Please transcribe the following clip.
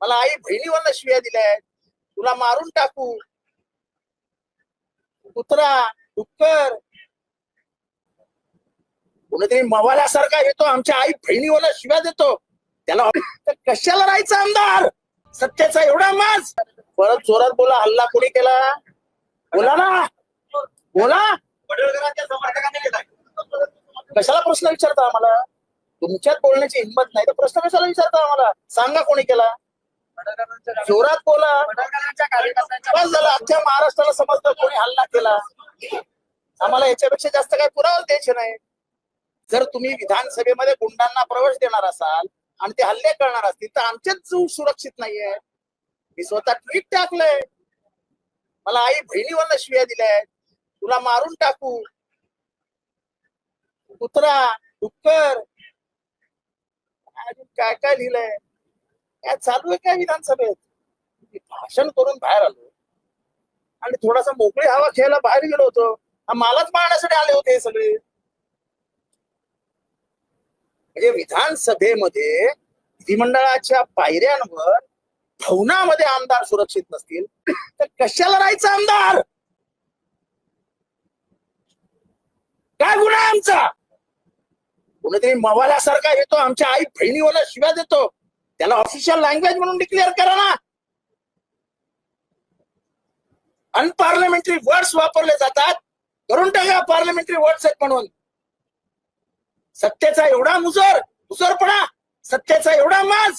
मला आई बहिणीवरनं शिव्या दिल्या तुला मारून टाकू. कुत्रा डुक्कर. कोणीतरी मवाल्यासारखा येतो आमच्या आई बहिणीवरनं शिव्या देतो. त्याला कशाला राहायचं आमदार? सत्याचा एवढा माज. परत जोरात बोला हल्ला कोणी केला? बोला ना. बोला. कशाला प्रश्न विचारता आम्हाला? तुमच्यात बोलण्याची हिंमत नाही. तर प्रश्न कशाला विचारता आम्हाला? सांगा कोणी केला? जोरात बोला. बस झालं. अख्ख्या महाराष्ट्राला समजतं कोणी हल्ला केला. आम्हाला याच्यापेक्षा जास्त काही पुरावा द्यायचे नाही. जर तुम्ही विधानसभेमध्ये गुंडांना प्रवेश देणार असाल आणि ते हल्ले करणार असतील तर आमचेच जीव सुरक्षित नाहीये. मी स्वतः ट्विट टाकलंय. मला आई बहिणीवरनं शिव्या दिल्यात तुला मारून टाकू. कुत्रा डुक्कर. अजून काय काय लिहिलंय? काय चालू आहे काय विधानसभेत? मी भाषण करून बाहेर आलो. आणि थोडासा मोकळी हवा घ्यायला बाहेर गेलो होतो. हा मालाच मारण्यासाठी आले होते हे सगळे. म्हणजे विधानसभेमध्ये विधिमंडळाच्या पायऱ्यांवर भवनामध्ये आमदार सुरक्षित नसतील तर कशाला राहायचं आमदार? काय गुन्हा आमचा? कोणीतरी मवाल्यासारखा येतो आमच्या आई बहिणीवाला शिव्या देतो. त्याला ऑफिशियल लँग्वेज म्हणून डिक्लेअर करा ना. अनपार्लमेंटरी वर्ड्स वापरले जातात. करून टाका पार्लमेंटरी वर्ड्स आहेत म्हणून. सत्तेचा एवढा मुजर मुजरपणा सत्तेचा एवढा माज.